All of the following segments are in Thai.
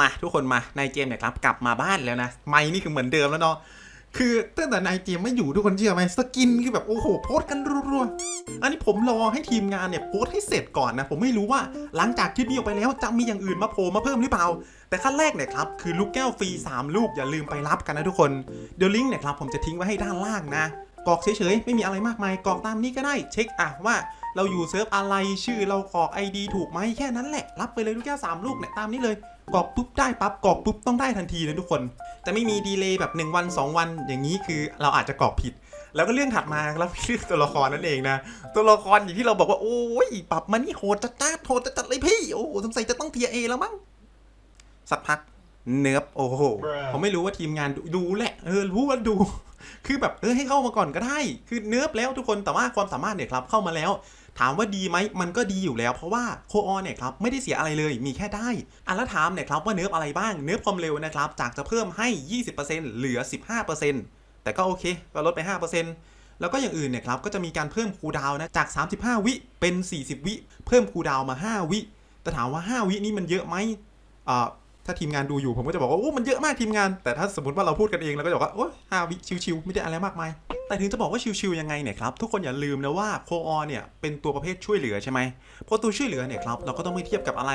มาทุกคนมานายเจมส์เนี่ยครับกลับมาบ้านแล้วนะไม่นี่คือเหมือนเดิมแล้วเนาะคือตั้งแต่นายเจมส์ไม่อยู่ทุกคนเชื่อไหมสกินคือแบบโอ้โหโพสกันรัวๆอันนี้ผมรอให้ทีมงานเนี่ยโพสให้เสร็จก่อนนะ ผมไม่รู้ว่าหลังจากคลิปนี้ออกไปแล้วจะมีอย่างอื่นมาโผล่มาเพิ่มหรือเปล่า แต่ขั้นแรกเนี่ยครับคือลูกแก้วฟรี 3 ลูกอย่าลืมไปรับกันนะทุกคนเดี๋ยวลิงก์เนี่ยครับผมจะทิ้งไว้ให้ด้านล่างนะกรอกเฉยๆไม่มีอะไรมากมายกรอกตามนี้ก็ได้ เช็คอะว่าเราอยู่เซิร์ฟอะไรชื่อเรากรอก ID ถูกไหมแค่นั้นแหละ รับไปเลยลูกแก้ว3ลูกเนี่ยตามนี้เลย กรอกปุ๊บได้ปั๊บกรอกปุ๊บต้องได้ทันทีเลยทุกคนแต่ไม่มีดีเลย์แบบ 1 วัน 2 วันอย่างนี้คือเราอาจจะกรอกผิด แล้วก็เรื่องถัดมาแล้วเรื่องตัวละครนั่นเองนะ ตัวละครอย่างที่เราบอกว่าโอ้ยปรับมานี่โหดจัดจ้าดโหดจัดจัดเลยพี่โอ้โหสงสัยจะต้องเทียเอแล้วมั้งสักพักเนิร์ฟโอ้โห Bruh ผมไม่รู้ว่าทีมงานดูดูแหละเออรู้ว่าดู คือแบบเออให้เข้ามาก่อนก็ได้ คือเนิร์ฟแล้วทุกคนแต่ว่าความสามารถเนี่ยครับเข้ามาแล้ว ถามว่าดีไหมมันก็ดีอยู่แล้ว เพราะว่าโคออนเนี่ยครับไม่ได้เสียอะไรเลยมีแค่ได้ อันละถามเนี่ยครับว่าเนิร์ฟอะไรบ้างเนิร์ฟความเร็วนะครับจากจะเพิ่มให้ 20%เหลือ 15%แต่ก็โอเคก็ลดไป 5%แล้วก็อย่างอื่นเนี่ยครับก็จะมีการเพิ่มคูดาวนะจาก 35 วิเป็น 40 วิ เพิ่มคูดาวมา 5 วิแต่ถามว่า 5 วินี่มันเยอะไหมอ่า ถ้าทีมงานดูอยู่ผมก็จะบอกว่าโอ้ มันเยอะมากทีมงาน แต่ถ้าสมมติว่าเราพูดกันเองเราก็จะบอกว่า โอ้ยห้าวิชิวๆ ไม่ได้อะไรมากมาย แต่ถึงจะบอกว่าชิวๆยังไงเนี่ยครับ ทุกคนอย่าลืมนะว่าโคออนเนี่ยเป็นตัวประเภทช่วยเหลือใช่ไหมเพราะตัวช่วยเหลือเนี่ยครับเราก็ต้องไม่เทียบกับอะไร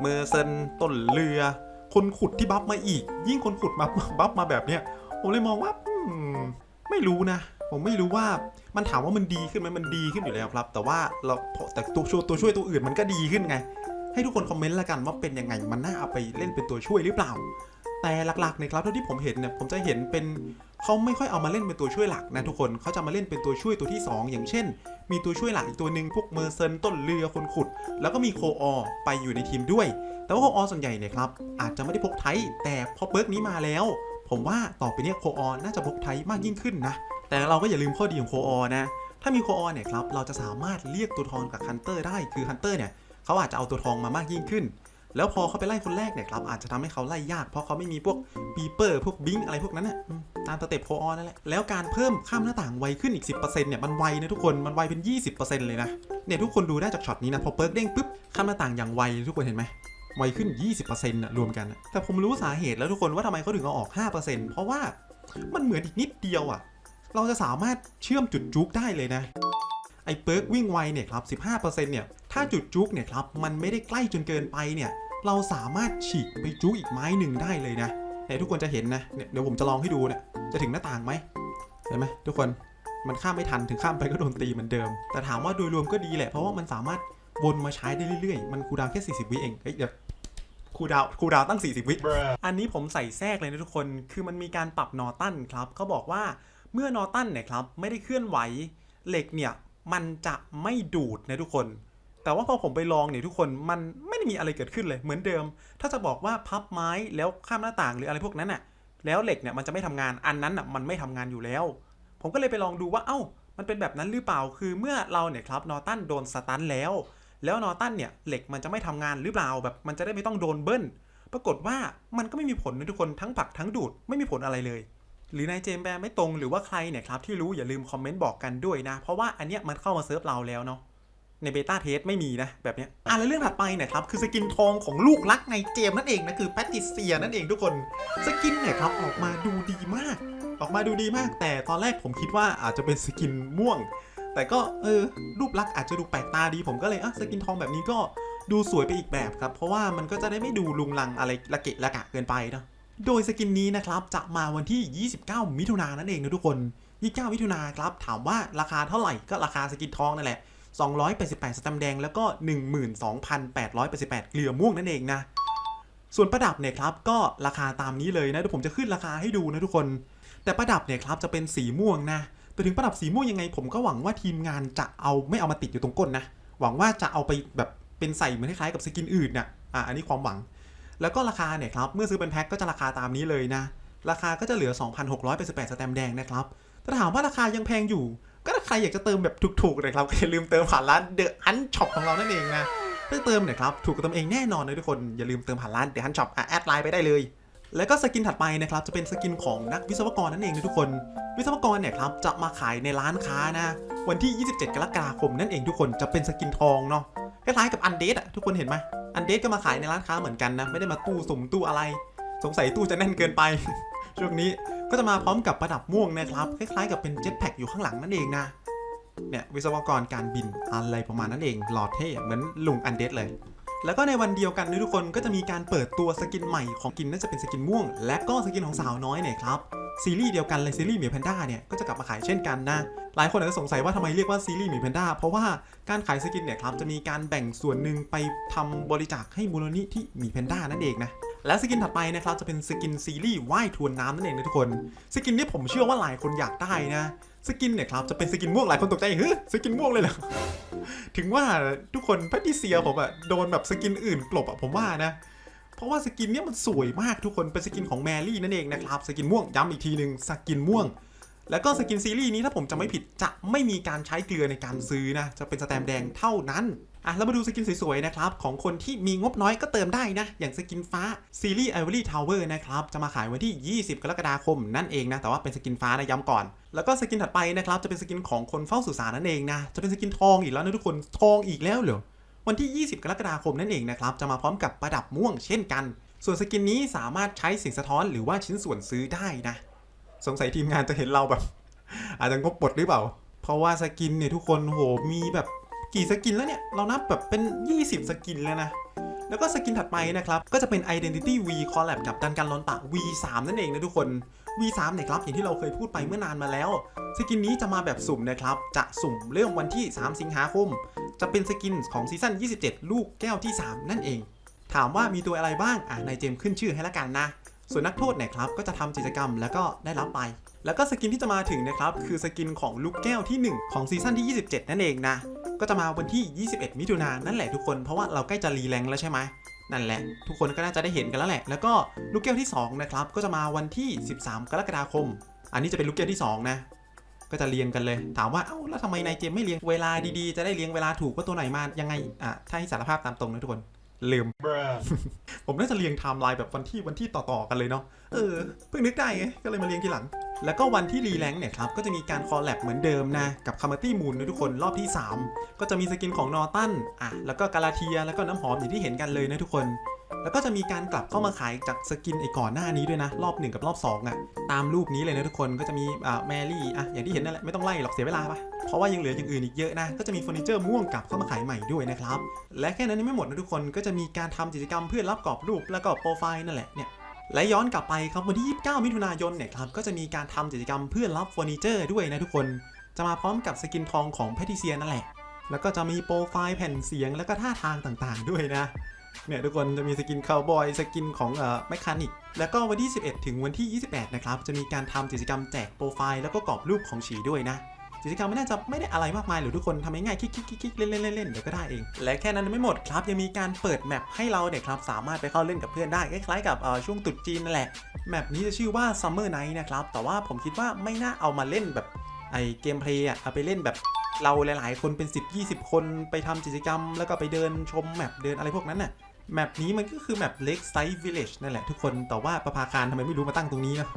เมอร์เซนต้นเรือ คนขุดที่บัฟมาอีก ยิ่งคนขุดมาบัฟมาแบบเนี้ยผมเลยมองว่าอมไม่รู้นะผมไม่รู้ว่ามันถามว่ามันดีขึ้นไหมมันดีขึ้นอยู่แล้วครับ แต่ว่าเราแต่ตัวช่วยตัวช่วยตัวอื่นมันก็ดีขึ้นไง ให้ทุกคนคอมเมนต์ละกันว่าเป็นยังไงมันน่าเอาไปเล่นเป็นตัวช่วยหรือเปล่า แต่หลักๆเนี่ยครับเท่าที่ผมเห็นเนี่ยผมจะเห็นเป็นเขาไม่ค่อยเอามาเล่นเป็นตัวช่วยหลักนะทุกคนเขาจะมาเล่นเป็นตัวช่วยตัวที่ 2 อย่างเช่น มีตัวช่วยหลักอีกตัวหนึ่งพวกเมอร์เซนต้นเรือคนขุด แล้วก็มีโคออไปอยู่ในทีมด้วย แต่ว่าโคออส่วนใหญ่เนี่ยครับอาจจะไม่ได้พกไทยแต่พอเบิร์กนี้มาแล้ว ผมว่าต่อไปเนี้โคออน่าจะพกไทยมากยิ่งขึ้นนะแต่เราก็อย่าลืมข้อดีของโคออนะถ้ามีโคออเนี่ยครับเราจะสามารถเรียกตัวทองกับฮันเตอร์ได้คือฮันเตอร์เนี่ย เขาอาจจะเอาตัวทองมามากยิ่งขึ้น แล้วพอเขาไปไล่คนแรกเนี่ยครับอาจจะทำให้เขาไล่ยาก เพราะเขาไม่มีพวกปีเปอร์พวกบิงอะไรพวกนั้นน่ะตามสเต็ปโคออนนั่นแหละแล้วการเพิ่มข้ามหน้าต่างไวขึ้นอีก 10%เนี่ยมันไวนะทุกคนมันไวเป็น 20%เลยนะเนี่ยทุกคนดูได้จากช็อตนี้นะพอเปิร์กเด้งปุ๊บข้ามหน้าต่างอย่างไวทุกคนเห็นไหมไวขึ้น 20%น่ะรวมกันนะแต่ผมรู้สาเหตุแล้วทุกคนว่าทำไมเขาถึงเอาออก 5%เพราะว่ามันเหมือนอีกนิดเดียวอะ เราจะสามารถเชื่อมจุดจุกได้เลยนะ ไอ้เปิร์กวิ่งไวเนี่ยครับ 15%เนี่ย ถ้าจุดจุกเนี่ยครับมันไม่ได้ใกล้จนเกินไปเนี่ยเราสามารถฉีกไปจุกอีกไม้หนึ่งได้เลยนะเนี่ยทุกคนจะเห็นนะเนเดี๋ยวผมจะลองให้ดูเนี่ยจะถึงหน้าต่างไหมเห็นไหมทุกคนมันข้ามไม่ทันถึงข้ามไปก็โดนตีเหมือนเดิม แต่ถามว่าโดยรวมก็ดีแหละเพราะว่ามันสามารถวนมาใช้ได้เรื่อยๆ มันคูดาวแค่ 40 วิเองเฮ้ยเดี๋ยวคูดาวคูดาวตั้ง 40 วิ Bruh. อันนี้ผมใส่แทรกเลยนะทุกคน คือมันมีการปรับนอตันครับเขาบอกว่าเมื่อนอตันเนี่ยครับไม่ได้เคลื่อนไหวเหล็กเนี่ยมันจะไม่ดูดนะทุกคน แต่ว่าพอผมไปลองเนี่ยทุกคนมันไม่ได้มีอะไรเกิดขึ้นเลยเหมือนเดิม ถ้าจะบอกว่าพับไม้แล้วข้ามหน้าต่างหรืออะไรพวกนั้นน่ะ แล้วเหล็กเนี่ยมันจะไม่ทำงานอันนั้นน่ะมันไม่ทำงานอยู่แล้ว ผมก็เลยไปลองดูว่าเอ้า มันเป็นแบบนั้นหรือเปล่าคือเมื่อเราเนี่ยครับนอตันโดนสตันแล้ว แล้วนอตันเนี่ยเหล็กมันจะไม่ทำงานหรือเปล่าแบบมันจะได้ไม่ต้องโดนเบิ้ลปรากฏว่ามันก็ไม่มีผลนะทุกคนทั้งผลักทั้งดูดไม่มีผลอะไรเลย หรือนายเจมส์แบร์ไม่ตรงหรือว่าใครเนี่ยครับที่รู้อย่าลืมคอมเมนต์บอกกันด้วยนะ เพราะว่าอันเนี้ยมันเข้ามาเซิร์ฟเราแล้วเนาะ ในเบต้าเทสไม่มีนะ แบบเนี้ยอะแล้วเรื่องถัดไปเนี่ยครับ คือสกินทองของลูกรักในเจมส์นั่นเองนะ คือแพตติเซียนั่นเองทุกคนสกินเนี่ยครับออกมาดูดีมาก ออกมาดูดีมาก แต่ตอนแรกผมคิดว่าอาจจะเป็นสกินม่วง แต่ก็เออรูปลักษณ์อาจจะดูแปลกตาดี ผมก็เลยอะสกินทองแบบนี้ก็ดูสวยไปอีกแบบครับ เพราะว่ามันก็จะได้ไม่ดูลุงลังอะไรละเกะละกะเกินไปเนอะโดยสกินนี้นะครับจะมาวันที่ 29 มิถุนายนนั่นเองนะทุกคน 29 มิถุนายนครับถามว่าราคาเท่าไหร่ก็ราคาสกินทองนั่นแหละ 288สแตมป์แดง แล้วก็ 12,888 เกลือม่วงนั่นเองนะ ส่วนประดับเนี่ยครับก็ราคาตามนี้เลยนะเดี๋ยวผมจะขึ้นราคาให้ดูนะทุกคน แต่ประดับเนี่ยครับจะเป็นสีม่วงนะแต่ถึงประดับสีม่วงยังไง ผมก็หวังว่าทีมงานจะเอาไม่เอามาติดอยู่ตรงก้นนะ หวังว่าจะเอาไปแบบเป็นใส่เหมือนคล้ายๆกับสกินอื่นน่ะอะอันนี้ความหวัง แล้วก็ราคาเนี่ยครับเมื่อซื้อเป็นแพ็คก็จะราคาตามนี้เลยนะ ราคาก็จะเหลือ 2,688 สแตมป์แดงนะครับแต่ถามว่าราคายังแพงอยู่ ก็ถ้าใครอยากจะเติมแบบถูกๆเลยครับก็อย่าลืมเติมผ่านร้านเดอะฮันช็อปของเรานั่นเองนะถ้าเติมเนี่ยครับถูกกับตัวเองแน่นอนเลยทุกคนอย่าลืมเติมผ่านร้านเดอะฮันช็อปแอดไลน์ไปได้เลยแล้วก็สกินถัดไปนะครับจะเป็นสกินของนักวิศวกรนั่นเองนะทุกคน วิศวกรเนี่ยครับจะมาขายในร้านค้านะวันที่ 27 กรกฎาคมนั่นเองทุกคนจะเป็นสกินทองเนาะคล้ายๆกับอันเดอะทุกคนเห็นไหมอันเดสก็มาขายในร้านค้าเหมือนกันนะไม่ได้มาตู้สุ่มตู้อะไร สงสัยตู้จะแน่นเกินไป ช่วงนี้ ก็จะมาพร้อมกับประดับม่วงนะครับ คล้ายๆ กับเป็นเจ็ตแพ็กอยู่ข้างหลังนั่นเองนะ เนี่ยวิศวกรการบินอะไรประมาณนั้นเอง หล่อเท่เหมือนลุงอันเดสเลย แล้วก็ในวันเดียวกันนะทุกคนก็จะมีการเปิดตัวสกินใหม่ของกินน่าจะเป็นสกินม่วง และก็สกินของสาวน้อยเนี่ยครับซีรีส์เดียวกันเลยซีรีส์หมีแพนด้าเนี่ยก็จะกลับมาขายเช่นกันนะ หลายคนอาจจะสงสัยว่าทำไมเรียกว่าซีรีส์หมีแพนด้าเพราะว่าการขายสกินเนี่ยครับจะมีการแบ่งส่วนหนึ่งไปทำบริจาคให้มูลนิธิหมีแพนด้านั่นเองนะ และสกินถัดไปนะครับจะเป็นสกินซีรีส์ว่ายทวนน้ำนั่นเองนะทุกคน สกินนี้ผมเชื่อว่าหลายคนอยากได้นะ สกินเนี่ยครับจะเป็นสกินม่วงหลายคนตกใจเฮ้ยสกินม่วงเลยเหรอ ถึงว่าทุกคนแพทติเซียผมอะโดนแบบสกินอื่นกลบอะผมว่านะ เพราะว่าสกินเนี้ยมันสวยมากทุกคนเป็นสกินของแมรี่นั่นเองนะครับสกินม่วงย้ำอีกทีหนึ่งสกินม่วงแล้วก็สกินซีรีส์นี้ถ้าผมจำไม่ผิดจะไม่มีการใช้เกลือในการซื้อนะ จะเป็นสแตมป์แดงเท่านั้น อะแล้วมาดูสกินสวยๆนะครับของคนที่มีงบน้อยก็เติมได้นะ อย่างสกินฟ้าซีรีส์ Ivory Tower นะครับจะมาขายวันที่ 20 กรกฎาคมนั่นเองนะแต่ว่าเป็นสกินฟ้านะย้ำก่อน แล้วก็สกินถัดไปนะครับจะเป็นสกินของคนเฝ้าสุสานนั่นเองนะจะเป็นสกินทองอีกแล้วนะทุกคนทองอีกแล้วเหรอวันที่ 20 กรกฎาคมนั่นเองนะครับจะมาพร้อมกับประดับม่วงเช่นกัน ส่วนสกินนี้สามารถใช้เสียงสะท้อนหรือว่าชิ้นส่วนซื้อได้นะ สงสัยทีมงานจะเห็นเราแบบ อาจจะงบปลดหรือเปล่า เพราะว่าสกินเนี่ยทุกคนโหมีแบบ กี่สกินแล้วเนี่ย เรานับแบบเป็น 20 สกินแล้วนะ แล้วก็สกินถัดไปนะครับ ก็จะเป็น Identity V Collab กับดันกันลอนปะ V3 นั่นเองนะทุกคน V3 เนี่ยครับอย่างที่เราเคยพูดไปเมื่อนานมาแล้ว สกินนี้จะมาแบบสุ่มนะครับ จะสุ่มเริ่มวันที่ 3 สิงหาคม จะเป็นสกินของซีซั่น 27 ลูกแก้วที่ 3 นั่นเอง ถามว่ามีตัวอะไรบ้าง อะนายเจมส์ขึ้นชื่อให้ละกันนะ ส่วนนักโทษเนี่ยครับก็จะทำกิจกรรมแล้วก็ได้รับไป แล้วก็สกินที่จะมาถึงนะครับคือสกินของลูกแก้วที่ 1 ของซีซั่นที่ 27 นั่นเองนะ ก็จะมาวันที่ 21 มิถุนายนนั่นแหละทุกคน เพราะว่าเราใกล้จะรีแรงแล้วใช่ไหมนั่นแหละ ทุกคนก็น่าจะได้เห็นกันแล้วแหละ แล้วก็ลูกแก้วที่2นะครับก็จะมาวันที่ 13 กรกฎาคม อันนี้จะเป็นลูกแก้วที่ 2 นะ ก็จะเรียงกันเลย ถามว่าเอ้าแล้วทำไมนายเจมไม่เรียงเวลาดีๆ จะได้เรียงเวลาถูกว่าตัวไหนมายังไงอะถ้าให้สารภาพตามตรงนะทุกคน ลืม ผมน่าจะเรียงไทม์ไลน์แบบวันที่วันที่ต่อๆกันเลยเนาะ เออ เพิ่งนึกได้ไง ก็เลยมาเรียงทีหลัง แล้วก็วันที่รีแลงค์เนี่ยครับ ก็จะมีการคอลแลบเหมือนเดิมนะ กับคาร์มตี้มูนนะทุกคน รอบที่ 3 ก็จะมีสกินของนอร์ตัน อะ แล้วก็กาลาเทีย แล้วก็น้ำหอมอย่างที่เห็นกันเลยนะทุกคน แล้วก็จะมีการกลับเข้ามาขายจากสกินไอ้ก่อนหน้านี้ด้วยนะ รอบ 1 กับรอบ2อะ ตามรูปนี้เลยนะทุกคน ก็จะมีอ่าแมรี่ อะ อย่างที่เห็นนั่นแหละ ไม่ต้องไล่หรอกเสียเวลาปะ เพราะว่ายังเหลืออย่างอื่นอีกเยอะนะ ก็จะมีเฟอร์นิเจอร์ม่วงกลับเข้ามาขายใหม่ด้วยนะครับ และแค่นั้นยังไม่หมดนะทุกคนก็จะมีการทำกิจกรรมเพื่อรับกรอบรูปแล้วก็โปรไฟล์นั่นแหละเนี่ยและย้อนกลับไปครับวันที่ 29 มิถุนายนเนี่ยครับก็จะมีการทำกิจกรรมเพื่อรับเฟอร์นิเจอร์ด้วยนะทุกคน จะมาพร้อมกับสกินทองของแพทิเซียนั่นแหละ แล้วก็จะมีโปรไฟล์แผ่นเสียงแล้วก็ท่าทางต่างๆ ด้วยนะเนี่ยทุกคนจะมีสกินคาวบอยสกินของเอ่อแมคคานิกแล้วก็วันที่ 11 ถึงวันที่ 28 นะครับ จะมีการทำกิจกรรมแจกโปรไฟล์แล้วก็กรอบรูปของฉีด้วยนะ กิจกรรมไม่น่าจะไม่ได้อะไรมากมายหรือทุกคนทำง่ายๆคลิกๆๆๆเล่นๆเดี๋ยวก็ได้เอง และแค่นั้นไม่หมดครับยังมีการเปิดแมปให้เราเนี่ยครับสามารถไปเข้าเล่นกับเพื่อนได้คล้ายๆกับช่วงตรุษจีนนั่นแหละแมปนี้จะชื่อว่า Summer Night นะครับแต่ว่าผมคิดว่าไม่น่าเอามาเล่นแบบไอเกมเพลย์อะเอาไปเล่นแบบเราหลายๆ คนเป็น 10-20 คนไปทำกิจกรรม แล้วก็ไปเดินชมแมปเดินอะไรพวกนั้นน่ะแมปนี้มันก็คือแมป Lakeside Village นั่นแหละทุกคน แต่ว่าประภาคารทำไมไม่รู้มาตั้งตรงนี้นะ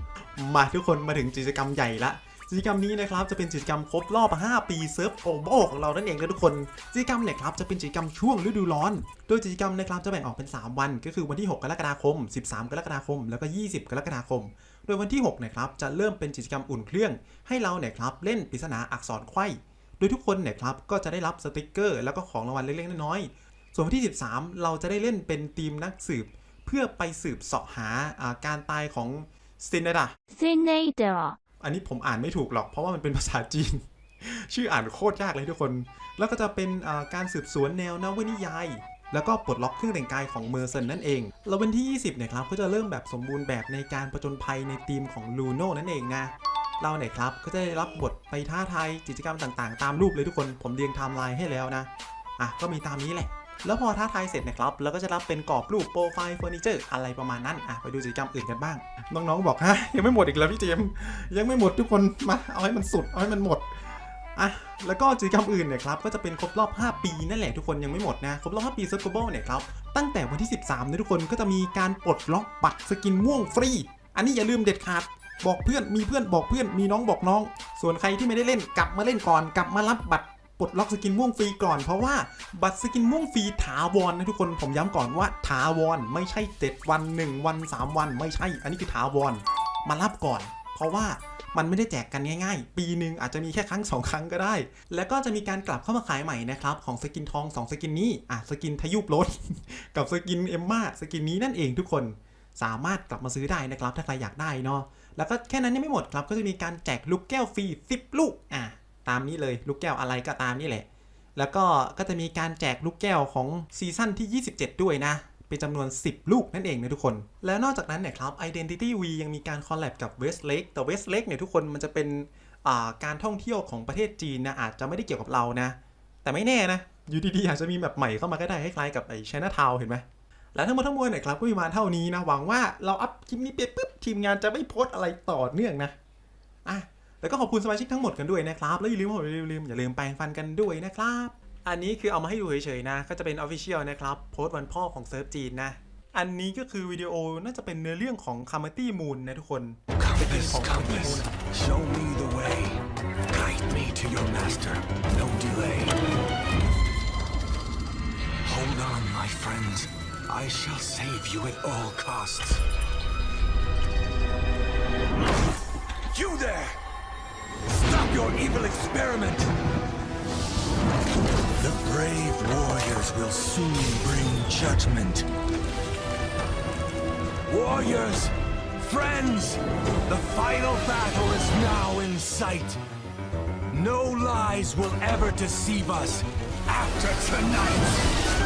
มาทุกคนมาถึงกิจกรรมใหญ่ละ กิจกรรมนี้นะครับจะเป็นกิจกรรมครบรอบ 5 ปีเซิร์ฟโอโบของเรานั่นเองนะทุกคนกิจกรรมเนี่ยครับจะเป็นกิจกรรมช่วงฤดูร้อน โดยกิจกรรมนะครับจะแบ่งออกเป็น 3 วัน ก็คือวันที่ 6 กรกฎาคม 13 กรกฎาคม แล้วก็ 20 กรกฎาคม โดยวันที่6นะครับจะเริ่มเป็นกิจกรรมอุ่นเครื่อง ให้เราเนี่ยครับเล่นปริศนาอักษรไขว้โดยทุกคนเนี่ยครับก็จะได้รับสติกเกอร์ แล้วก็ของรางวัลเล็กๆน้อยๆส่วนวันที่ 13 เราจะได้เล่นเป็นทีมนักสืบ เพื่อไปสืบเสาะหาการตายของซินเนดา Senator อันนี้ผมอ่านไม่ถูกหรอก เพราะว่ามันเป็นภาษาจีน ชื่ออ่านโคตรยากเลยทุกคน แล้วก็จะเป็นการสืบสวนแนวนวนิยายแล้วก็ปลดล็อกเครื่องแต่งกายของเมอร์เซนนั่นเอง แล้ววันที่ 20เนี่ยครับก็จะเริ่มแบบสมบูรณ์แบบในการประจนภัยในทีมของลูโน่นั่นเองนะ เราเนี่ยครับก็จะได้รับบทไปท้าทายกิจกรรมต่างๆ ตามรูปเลยทุกคน ผมเรียงไทม์ไลน์ให้แล้วนะ อะก็มีตามนี้แหละ แล้วพอท้าทายเสร็จนะครับเราก็จะรับเป็นกรอบรูปโปรไฟล์เฟอร์นิเจอร์อะไรประมาณนั้นอะไปดูกิจกรรมอื่นกันบ้าง น้องๆบอกฮะยังไม่หมดอีกแล้วพี่เจมยังไม่หมดทุกคนมาเอาให้มันสุดเอาให้มันหมดอะแล้วก็กิจกรรมอื่นเนี่ยครับก็จะเป็นครบรอบ 5 ปีนั่นแหละทุกคนยังไม่หมดนะครบรอบ 5 ปีเซิร์ฟโกลเนี่ยครับตั้งแต่วันที่ 13นะทุกคนก็จะมีการปลดล็อกบัตรสกินม่วงฟรี อันนี้อย่าลืมเด็ดขาดบอกเพื่อนมีเพื่อนบอกเพื่อนมีน้องบอกน้อง ส่วนใครที่ไม่ได้เล่นกลับมาเล่นก่อนกลับมารับบัตร ปลดล็อกสกินม่วงฟรีก่อน เพราะว่าบัตรสกินม่วงฟรีถาวรนะทุกคนผมย้ำก่อนว่าถาวรไม่ใช่ 7 วัน 1 วัน 3 วัน ไม่ใช่ อันนี้คือถาวรมารับก่อน เพราะว่ามันไม่ได้แจกกันง่ายๆ ปีหนึ่งอาจจะมีแค่ครั้ง 2 ครั้งก็ได้ แล้วก็จะมีการกลับเข้ามาขายใหม่นะครับ ของสกินทอง 2 สกินนี้ อะ สกินทยุบรถ กับสกินเอมมาสกินนี้นั่นเองทุกคน สามารถกลับมาซื้อได้นะครับ ถ้าใครอยากได้เนาะ แล้วก็แค่นั้นยังไม่หมดครับ ก็จะมีการแจกลูกแก้วฟรี 10 ลูก อะ ตามนี้เลยลูกแก้วอะไรก็ตามนี่แหละ แล้วก็ก็จะมีการแจกลูกแก้วของซีซั่นที่ 27 ด้วยนะเป็นจำนวน 10 ลูกนั่นเองนะทุกคน แล้วนอกจากนั้นเนี่ยครับ Identity V ยังมีการคอลแลบกับ Westlake แต่ Westlake เนี่ยทุกคนมันจะเป็นาการท่องเที่ยวของประเทศจีนนะอาจจะไม่ได้เกี่ยวกับเรานะ แต่ไม่แน่นะ อยู่ดีๆอาจจะมีแบบใหม่เข้ามาก็ได้คล้ายๆกับไอ้ Chinatown เห็นไหมและทั้งหมดทั้งมวลเนี่ยครับก็มีมาเท่านี้นะหวังว่าเราอัพคลิปนี้ไปปุ๊บทีมงานจะไม่โพสอะไรต่อเนื่องนะอะ แล้วก็ขอบคุณสมาชิกทั้งหมดกันด้วยนะครับ แล้วอย่าลืมอย่าลืมอย่าลืมแปรงฟันกันด้วยนะครับ อันนี้คือเอามาให้ดูเฉยๆนะ ก็จะเป็น Official นะครับ โพสต์วันพ่อของเซิร์ฟจีนนะ อันนี้ก็คือวิดีโอน่าจะเป็นเนื้อเรื่องของ c a m e t y Moon นะทุกคน Compass, ของ compass, Moon show me the way. Guide me to your master. No delay. Hold on, my friends. I shall save you at all costs. You there! Your evil experiment! The brave warriors will soon bring judgment. Warriors! Friends! The final battle is now in sight. No lies will ever deceive us after tonight.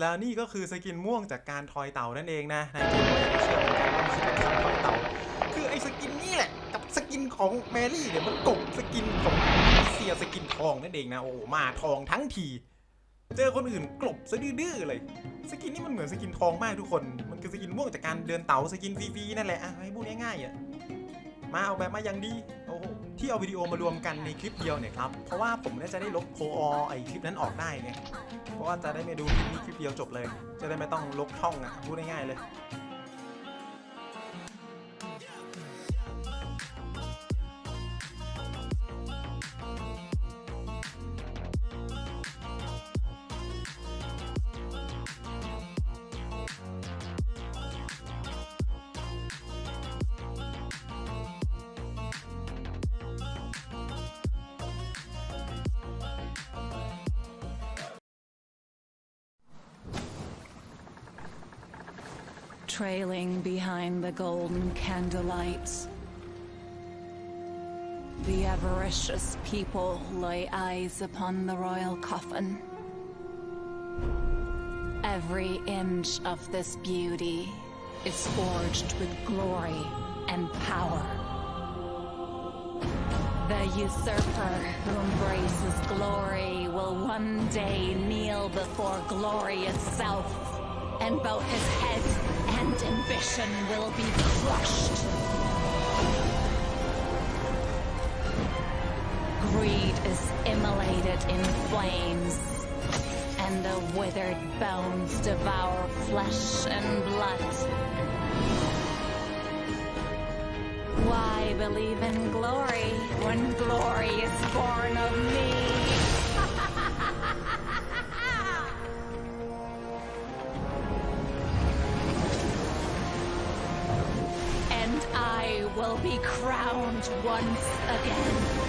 แล้วนี่ก็คือสกินม่วงจากการทอยเต่านั่นเองนะในเกมไม่เชื่อเหมือนกันว่ามันคือการทอยเต่า คือไอ้สกินนี่แหละ กับสกินของแมรี่เนี่ยมันกบสกินของเซียสกินทองนั่นเองนะโอ้มาทองทั้งทีเจอคนอื่นกลบซะดื้อๆเลย สกินนี่มันเหมือนสกินทองมากทุกคน มันคือสกินม่วงจากการเดินเต่าสกินฟรีๆนั่นแหละอะให้พูดง่ายๆอะมาเอาแบบมาอย่างดี ที่เอาวิดีโอมารวมกันในคลิปเดียวเนี่ยครับ เพราะว่าผมน่าจะได้ลบโคอไอคลิปนั้นออกได้ไงเพราะว่าจะได้ไม่ดูคลิปนี้คลิปเดียวจบเลย จะได้ไม่ต้องลบช่องอะพูดง่ายๆเลย trailing behind the golden candlelight. The avaricious people lay eyes upon the royal coffin. Every inch of this beauty is forged with glory and power. The usurper who embraces glory will one day kneel before glory itself, and both his head and ambition will be crushed. Greed is immolated in flames, and the withered bones devour flesh and blood. Why believe in glory when glory is born crowned once again.